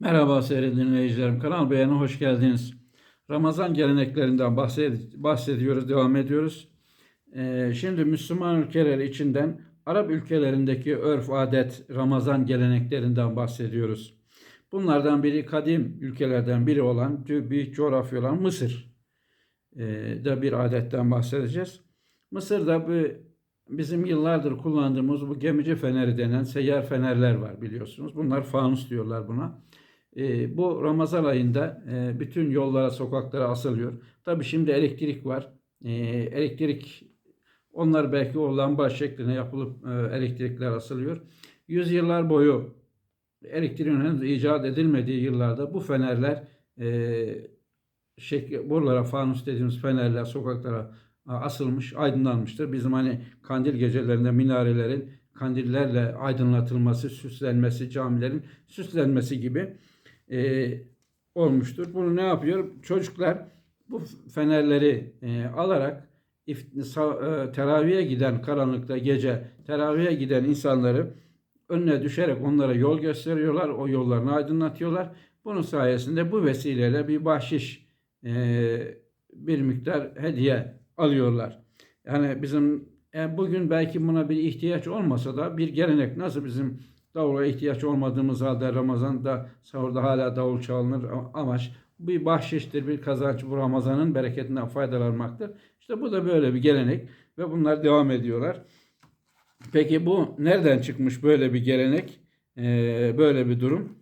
Merhaba sevgili dinleyicilerim. Kanal Beğeni hoş geldiniz. Ramazan geleneklerinden bahsed- bahsediyoruz, devam ediyoruz. Ee, şimdi Müslüman ülkeler içinden Arap ülkelerindeki örf, adet, Ramazan geleneklerinden bahsediyoruz. Bunlardan biri kadim ülkelerden biri olan, büyük coğrafya olan Mısır. Ee, da bir adetten bahsedeceğiz. Mısır'da bu bizim yıllardır kullandığımız bu gemici feneri denen seyyar fenerler var biliyorsunuz. Bunlar fanus diyorlar buna. E, bu Ramazan ayında e, bütün yollara, sokaklara asılıyor. Tabii şimdi elektrik var. E, elektrik onlar belki o lamba şeklinde yapılıp e, elektrikler asılıyor. Yüzyıllar boyu elektriğin henüz icat edilmediği yıllarda bu fenerler e, şek buralara fanus dediğimiz fenerler sokaklara asılmış, aydınlanmıştır. Bizim hani kandil gecelerinde minarelerin kandillerle aydınlatılması, süslenmesi, camilerin süslenmesi gibi e, olmuştur. Bunu ne yapıyor? Çocuklar bu fenerleri e, alarak e, teraviye giden karanlıkta gece teraviye giden insanları önüne düşerek onlara yol gösteriyorlar. O yollarını aydınlatıyorlar. Bunun sayesinde bu vesileyle bir bahşiş e, bir miktar hediye alıyorlar. Yani bizim e, bugün belki buna bir ihtiyaç olmasa da bir gelenek nasıl bizim davula ihtiyaç olmadığımız halde Ramazan'da sahurda hala davul çalınır amaç bir bahşiştir, bir kazanç bu Ramazan'ın bereketinden faydalanmaktır. İşte bu da böyle bir gelenek ve bunlar devam ediyorlar. Peki bu nereden çıkmış böyle bir gelenek, böyle bir durum?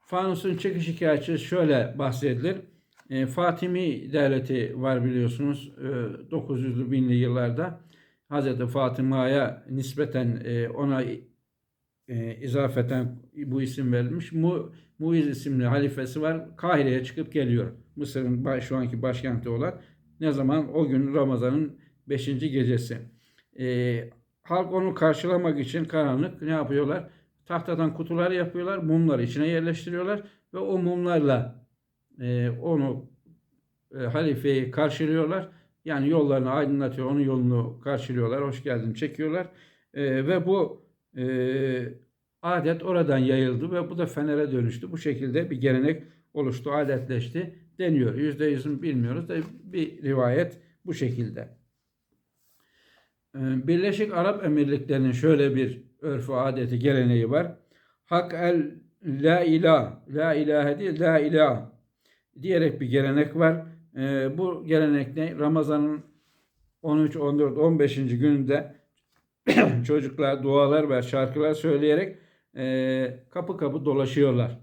Fanusun çıkış hikayesi şöyle bahsedilir. Fatimi devleti var biliyorsunuz e, 900'lü binli yıllarda. Hazreti Fatıma'ya nispeten ona e, izafeten bu isim verilmiş. Mu, Muiz isimli halifesi var. Kahire'ye çıkıp geliyor. Mısır'ın baş, şu anki başkenti olan. Ne zaman? O gün Ramazan'ın 5. gecesi. E, halk onu karşılamak için karanlık ne yapıyorlar? Tahtadan kutular yapıyorlar. Mumları içine yerleştiriyorlar. Ve o mumlarla e, onu e, halifeyi karşılıyorlar. Yani yollarını aydınlatıyor, onun yolunu karşılıyorlar, hoş geldin çekiyorlar. E, ve bu e, adet oradan yayıldı ve bu da fenere dönüştü. Bu şekilde bir gelenek oluştu, adetleşti deniyor. Yüzde yüzünü bilmiyoruz da bir rivayet bu şekilde. E, Birleşik Arap Emirlikleri'nin şöyle bir örfü, adeti, geleneği var. Hak el la ilah, la ilahe değil, la ilah diyerek bir gelenek var. E, bu gelenek ne? Ramazan'ın 13, 14, 15. gününde çocuklar dualar ve şarkılar söyleyerek e, kapı kapı dolaşıyorlar.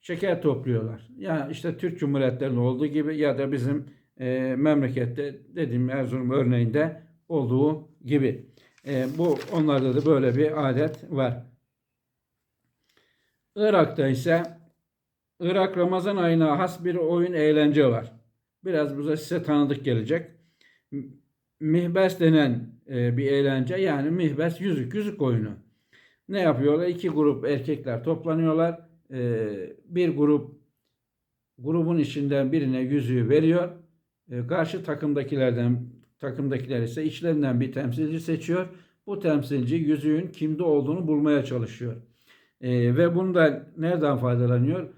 Şeker topluyorlar. Yani işte Türk Cumhuriyetlerinde olduğu gibi ya da bizim e, memlekette dediğim Erzurum örneğinde olduğu gibi. E, bu onlarda da böyle bir adet var. Irak'ta ise Irak Ramazan ayına has bir oyun eğlence var. Biraz da size tanıdık gelecek. Mihbes denen e, bir eğlence yani mihbes yüzük yüzük oyunu. Ne yapıyorlar? İki grup erkekler toplanıyorlar. E, bir grup grubun içinden birine yüzüğü veriyor. E, karşı takımdakilerden takımdakiler ise içlerinden bir temsilci seçiyor. Bu temsilci yüzüğün kimde olduğunu bulmaya çalışıyor. E, ve bunda nereden faydalanıyor?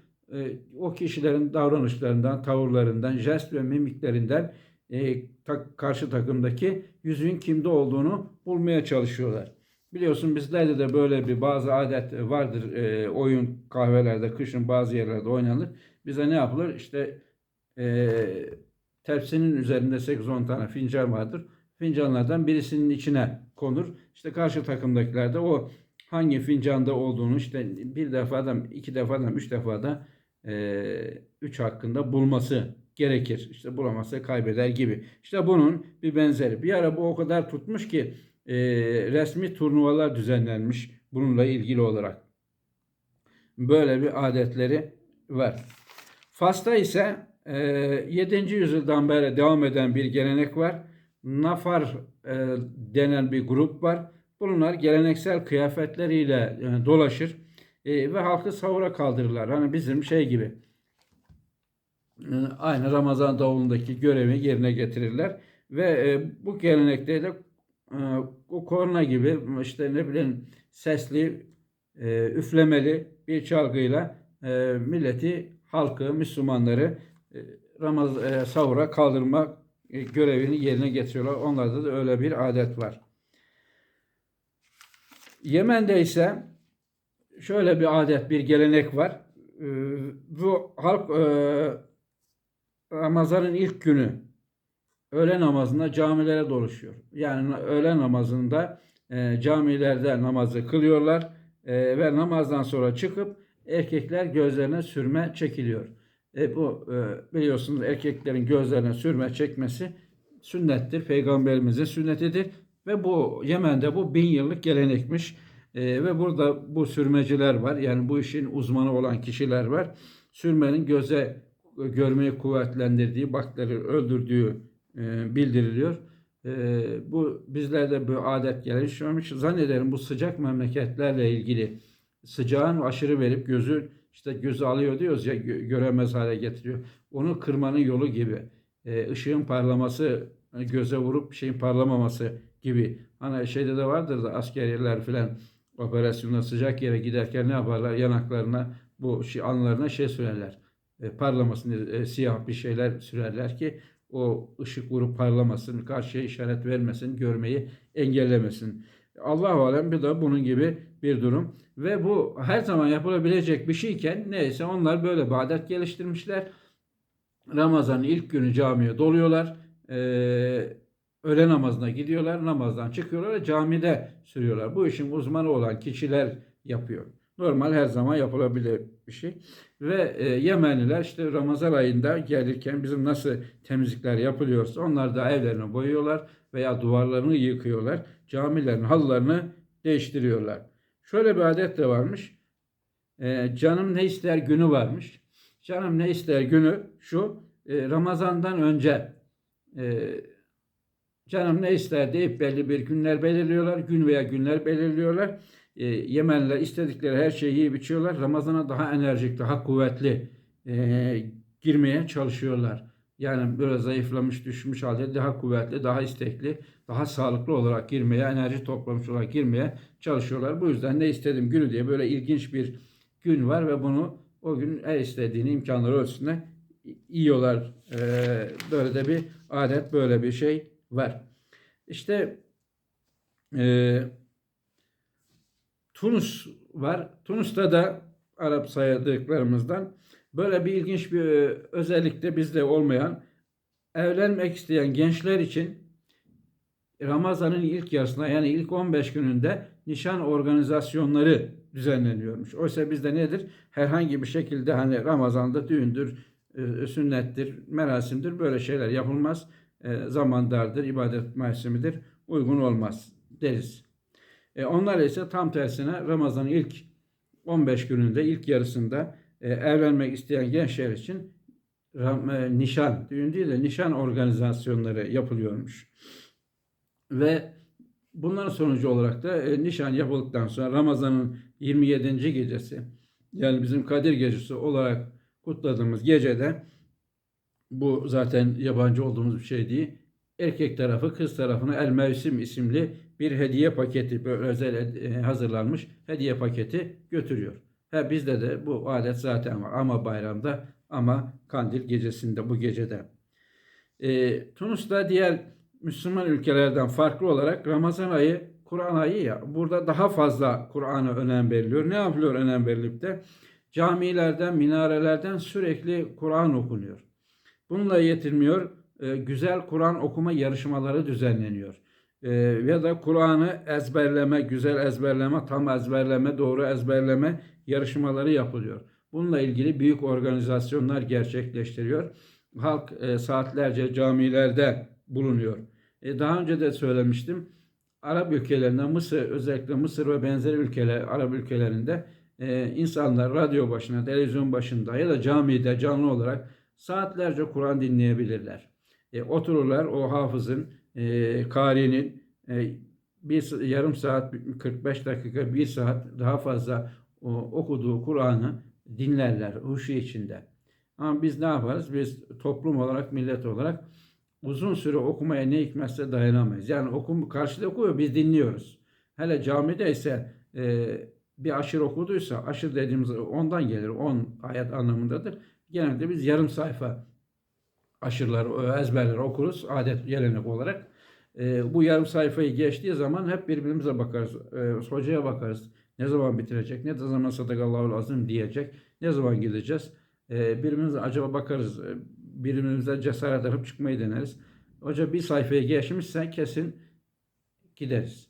O kişilerin davranışlarından, tavırlarından, jest ve mimiklerinden e, ta, karşı takımdaki yüzüğün kimde olduğunu bulmaya çalışıyorlar. Biliyorsun bizlerde de böyle bir bazı adet vardır. E, oyun kahvelerde, kışın bazı yerlerde oynanır. Bize ne yapılır? İşte e, tepsinin üzerinde 8-10 tane fincan vardır. Fincanlardan birisinin içine konur. İşte karşı takımdakiler de o hangi fincanda olduğunu işte bir defadan, iki defadan, üç defada e, üç hakkında bulması gerekir. İşte bulamazsa kaybeder gibi. İşte bunun bir benzeri. Bir ara bu o kadar tutmuş ki e, resmi turnuvalar düzenlenmiş bununla ilgili olarak. Böyle bir adetleri var. Fas'ta ise e, 7. yüzyıldan beri devam eden bir gelenek var. Nafar e, denen bir grup var. Bunlar geleneksel kıyafetleriyle e, dolaşır e, ve halkı sahura kaldırırlar. Hani bizim şey gibi aynı Ramazan davulundaki görevi yerine getirirler ve e, bu gelenekte de e, o korna gibi işte ne bileyim sesli e, üflemeli bir çalgıyla e, milleti, halkı, Müslümanları e, Ramaz e, sahura kaldırmak e, görevini yerine getiriyorlar. Onlarda da öyle bir adet var. Yemen'de ise şöyle bir adet, bir gelenek var. E, bu halk Ramazan'ın ilk günü öğle namazında camilere doluşuyor. Yani öğle namazında e, camilerde namazı kılıyorlar e, ve namazdan sonra çıkıp erkekler gözlerine sürme çekiliyor. E, bu e, biliyorsunuz erkeklerin gözlerine sürme çekmesi sünnettir. Peygamberimizin sünnetidir. Ve bu Yemen'de bu bin yıllık gelenekmiş. E, ve burada bu sürmeciler var. Yani bu işin uzmanı olan kişiler var. Sürmenin göze görmeyi kuvvetlendirdiği, bakterileri öldürdüğü e, bildiriliyor. E, bu bizlerde bu adet gelişmemiş. Zannederim bu sıcak memleketlerle ilgili sıcağın aşırı verip gözü işte gözü alıyor diyoruz ya gö- göremez hale getiriyor. Onu kırmanın yolu gibi. E, ışığın parlaması hani göze vurup şeyin parlamaması gibi. Hani şeyde de vardır da askeriler filan operasyonda sıcak yere giderken ne yaparlar? Yanaklarına bu şey, anlarına şey sürerler. E, parlamasın e, siyah bir şeyler sürerler ki o ışık vurup parlamasın, karşıya işaret vermesin, görmeyi engellemesin. Allah alem bir de bunun gibi bir durum. Ve bu her zaman yapılabilecek bir şeyken neyse onlar böyle bir adet geliştirmişler. Ramazan'ın ilk günü camiye doluyorlar. Ee, öğle namazına gidiyorlar. Namazdan çıkıyorlar ve camide sürüyorlar. Bu işin uzmanı olan kişiler yapıyor. Normal her zaman yapılabilir bir şey. Ve e, Yemenliler işte Ramazan ayında gelirken bizim nasıl temizlikler yapılıyorsa onlar da evlerini boyuyorlar veya duvarlarını yıkıyorlar. Camilerin halılarını değiştiriyorlar. Şöyle bir adet de varmış. E, canım ne ister günü varmış. Canım ne ister günü şu e, Ramazan'dan önce e, canım ne ister deyip belli bir günler belirliyorlar. Gün veya günler belirliyorlar. E, Yemenliler istedikleri her şeyi yiyip içiyorlar. Ramazana daha enerjik, daha kuvvetli e, girmeye çalışıyorlar. Yani böyle zayıflamış, düşmüş halde daha kuvvetli, daha istekli, daha sağlıklı olarak girmeye, enerji toplamış olarak girmeye çalışıyorlar. Bu yüzden ne istedim günü diye böyle ilginç bir gün var ve bunu o gün her istediğini imkanları ölçüsünde yiyorlar. Ee, böyle de bir adet, böyle bir şey var. İşte e, Tunus var. Tunus'ta da Arap saydıklarımızdan böyle bir ilginç bir özellikle bizde olmayan evlenmek isteyen gençler için Ramazan'ın ilk yarısında yani ilk 15 gününde nişan organizasyonları düzenleniyormuş. Oysa bizde nedir? Herhangi bir şekilde hani Ramazan'da düğündür, e, sünnettir, merasimdir böyle şeyler yapılmaz. E, zaman dardır, ibadet mevsimidir. Uygun olmaz deriz. E, onlar ise tam tersine Ramazan'ın ilk 15 gününde, ilk yarısında e, evlenmek isteyen gençler için ram, e, nişan, düğün değil de nişan organizasyonları yapılıyormuş. Ve bunların sonucu olarak da e, nişan yapıldıktan sonra Ramazan'ın 27. gecesi yani bizim Kadir Gecesi olarak kutladığımız gecede bu zaten yabancı olduğumuz bir şey değil. Erkek tarafı kız tarafına El Mevsim isimli bir hediye paketi böyle özel e, hazırlanmış hediye paketi götürüyor. Ha bizde de bu adet zaten var ama bayramda ama kandil gecesinde bu gecede. E, Tunus'ta diğer Müslüman ülkelerden farklı olarak Ramazan ayı Kur'an ayı ya burada daha fazla Kur'an'a önem veriliyor. Ne yapılıyor önem verilip de camilerden, minarelerden sürekli Kur'an okunuyor. Bununla yetinmiyor. E, güzel Kur'an okuma yarışmaları düzenleniyor. E, ya da Kur'an'ı ezberleme, güzel ezberleme, tam ezberleme, doğru ezberleme yarışmaları yapılıyor. Bununla ilgili büyük organizasyonlar gerçekleştiriyor. Halk e, saatlerce camilerde bulunuyor. E, daha önce de söylemiştim. Arap ülkelerinde Mısır özellikle Mısır ve benzeri ülkeler Arap ülkelerinde e, insanlar radyo başına, televizyon başında ya da camide canlı olarak saatlerce Kur'an dinleyebilirler. E, otururlar o hafızın, e, karinin e, bir yarım saat, 45 dakika, bir saat daha fazla o, okuduğu Kur'an'ı dinlerler huşu içinde. Ama biz ne yaparız? Biz toplum olarak, millet olarak uzun süre okumaya ne hikmetse dayanamayız. Yani okum karşıda okuyor, biz dinliyoruz. Hele camide ise e, bir aşır okuduysa, aşır dediğimiz ondan gelir, 10 ayet anlamındadır. Genelde biz yarım sayfa aşırıları, ezberleri okuruz adet gelenek olarak. E, bu yarım sayfayı geçtiği zaman hep birbirimize bakarız. E, hocaya bakarız. Ne zaman bitirecek, ne zaman sadakallahu lazım diyecek, ne zaman gideceğiz. E, birbirimize acaba bakarız, e, birbirimize cesaret edip çıkmayı deneriz. Hoca bir sayfayı geçmişse kesin gideriz.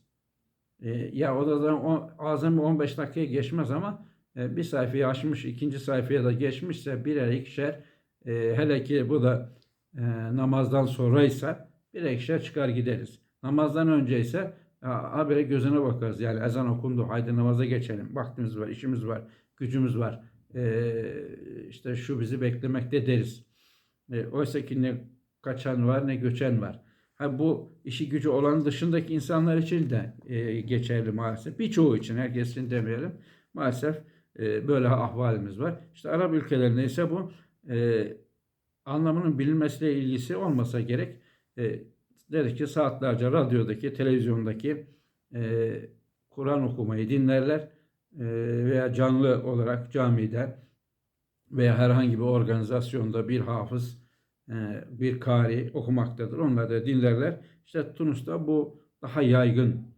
E, ya o da o, azami 15 dakikaya geçmez ama e, bir sayfayı açmış, ikinci sayfaya da geçmişse birer ikişer, e, hele ki bu da e, namazdan sonraysa birer ikişer çıkar gideriz. Namazdan önce ise ha, habire gözüne bakarız. Yani ezan okundu, haydi namaza geçelim. Vaktimiz var, işimiz var, gücümüz var. E, işte şu bizi beklemekte deriz. E, oysa ki ne kaçan var ne göçen var. Ha bu işi gücü olan dışındaki insanlar için de e, geçerli maalesef. Birçoğu için, herkes için demeyelim. Maalesef e, böyle ahvalimiz var. İşte Arap ülkelerinde ise bu e, anlamının bilinmesiyle ilgisi olmasa gerek. E, dedik ki saatlerce radyodaki, televizyondaki e, Kur'an okumayı dinlerler e, veya canlı olarak camide veya herhangi bir organizasyonda bir hafız, e, bir kari okumaktadır. Onlar da dinlerler. İşte Tunus'ta bu daha yaygın,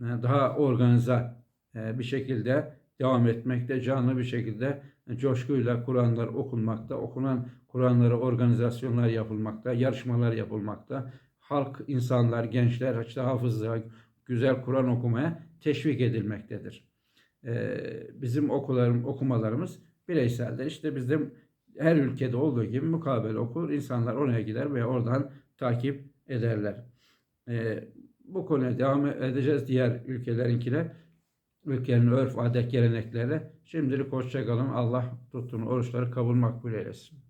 e, daha organize e, bir şekilde devam etmekte, canlı bir şekilde coşkuyla Kur'anlar okunmakta, okunan Kur'anlara organizasyonlar yapılmakta, yarışmalar yapılmakta. Halk, insanlar, gençler, işte hafızlığa, güzel Kur'an okumaya teşvik edilmektedir. Ee, bizim okularım, okumalarımız bireyseldir. İşte bizim her ülkede olduğu gibi mukabele okur, insanlar oraya gider ve oradan takip ederler. Ee, bu konuya devam edeceğiz diğer ülkelerinkiler ülkenin örf, adet, geleneklerle. Şimdilik hoşça kalın. Allah tuttuğun oruçları kabul makbul eylesin.